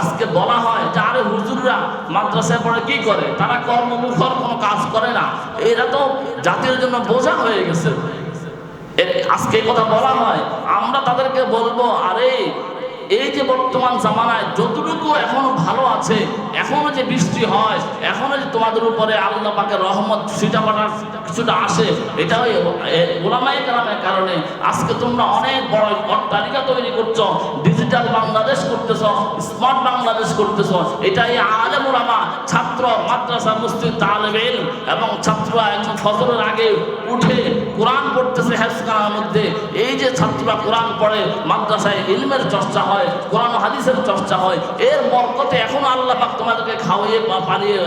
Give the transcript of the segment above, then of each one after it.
আজকে বলা হয় যে, আরে হুজুররা মাদ্রাসায় পড়ে কি করে? তারা কর্মমুখর কোনো কাজ করে না। এরা তো জাতির জন্য বোঝা হয়ে গেছে। আজকে কথা বলা হয়। আমরা তাদেরকে বলব, আরে, এই যে বর্তমান জামানায় যতটুকু এখনও ভালো আছে, এখনও যে বৃষ্টি হয়, এখনও যে তোমাদের উপরে আল্লাহ পাকের রহমত ছিটাপাটার কিছুটা আসে, এটা ওই ওলামাই কারণে আজকে তোমরা অনেক বড় অট্টালিকা তৈরি করছ করতেছ, এটাই এই আলেম ওলামা ছাত্র, মাদ্রাসা মসজিদ তালেব এবং ছাত্ররা একজন ফসলের আগে উঠে কোরআন পড়তেছে হেফখানার মধ্যে। এই যে ছাত্ররা কোরআন পড়ে, মাদ্রাসায় ইলমের চর্চা হয়, কোরআন হাদিসের চর্চা হয়, এর বরকতে এখনও আল্লাহ পাক তোমাদেরকে খাওয়িয়ে বা পালিয়ে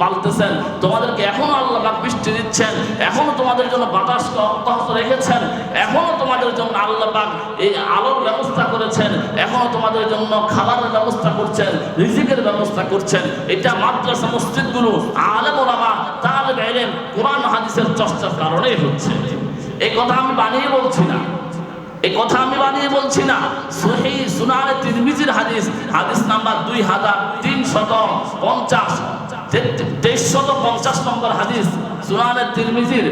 পালতেছেন, তোমাদেরকে এখনও আল্লাহ পাক বৃষ্টি দিচ্ছেন, এখনও তোমাদের জন্য বাতাস অব্যাহত রেখেছেন, এখনও তোমাদের জন্য আল্লাহ পাক এই আলোর ব্যবস্থা করেছেন, এখনও তোমাদের জন্য খাবারের ব্যবস্থা করছেন, রিজিকের ব্যবস্থা করছেন। এটা মাদ্রাসা মসজিদগুলো, আলেম ওলামা, তালেব ইলম কোরআন হাদিসের চর্চার কারণেই হচ্ছে। এই কথা আমি বানিয়ে বলছি না। এই কথা আমি বানিয়ে বলছি না। সহি সুনানে তিরমিজির হাদিস হাদিস নাম্বার দুই হাজার তিনশত পঞ্চাশ। তেইশশত পঞ্চাশ নম্বর হাদিস সুনানে তিরমিজির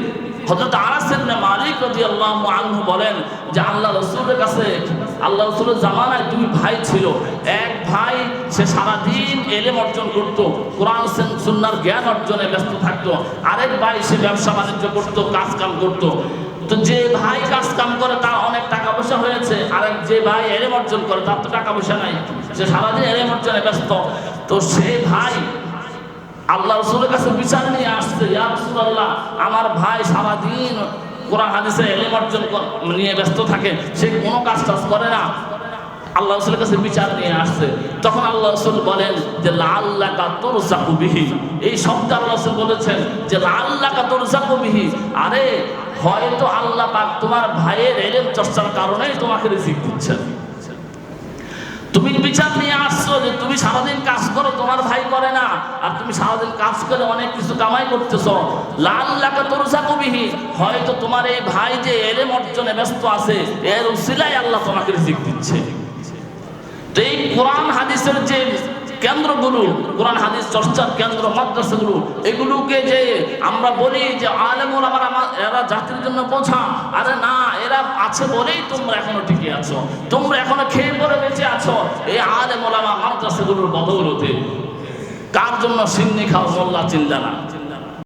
হযরত আনাস ইবনে মালিক রাদিয়াল্লাহু আনহু বলেন যে আল্লাহ রাসূলের কাছে আল্লাহ রাসূলের জামানায় দুই ভাই ছিল এক ভাই সে সারা দিন এলেম অর্জন করত কোরআন সুন- সুন্নাহর জ্ঞান অর্জনে ব্যস্ত থাকতো আরেক ভাই সে ব্যবসা বাণিজ্য করত কাজ কাম করত তো যে ভাই কাজ কাম করে তার অনেক টাকা পয়সা হয়েছে আরেক যে ভাই এলেম অর্জন করে তার তো টাকা পয়সা নাই সে সারাদিন এলেম অর্জনে ব্যস্ত তো সে ভাই আল্লাহ রসুলের কাছে বিচার নিয়ে আসছে, ইয়া রাসূলুল্লাহ, আমার ভাই সারাদিন কোরআন হাদিসে এলেম অর্জন নিয়ে ব্যস্ত থাকে, সে কোনো কাজ টাজ করে না। আল্লাহ রসুলের কাছে বিচার নিয়ে আসছে। তখন আল্লাহ রসুল বলেন যে লাল্লাকা তোর বিহি। এই শব্দ আল্লাহ রসুল বলেছেন যে লাল্লাকা তোর বিহি। আরে, হয়তো আল্লাহ পাক তোমার ভাইয়ের এলেম চর্চার কারণেই তোমাকে রিজিক দিচ্ছেন তুমি বিচার নিয়ে আসছো যে তুমি সারাদিন কাজ করো, তোমার ভাই করে না। আর তুমি সারাদিন কাজ করে অনেক কিছু কামাই করতেছ। লাল লাখা তরুষা কবিহি হয়তো তোমার এই ভাই যে এলেম অর্জনে ব্যস্ত আছে, এর উসিলাই আল্লাহ তোমাকে রিজিক দিচ্ছে। তো এই কোরআন হাদিসের যে কেন্দ্রগুলো, কোরআন হাদিস চর্চার কেন্দ্র, মাদ্রাসাগুলো, এগুলোকে যে আমরা বলি যে আলেমুল আমার আমার, এরা জাতির জন্য বোঝা। আরে না, এরা আছে বলেই তোমরা এখনও টিকে আছো। তোমরা এখনও খেয়ে পরে বেঁচে আছো। এই আলেমুল আমার মাদ্রাসাগুলোর বদৌলতে কার জন্য সিন্নি খাও মোল্লা চিন্তা না।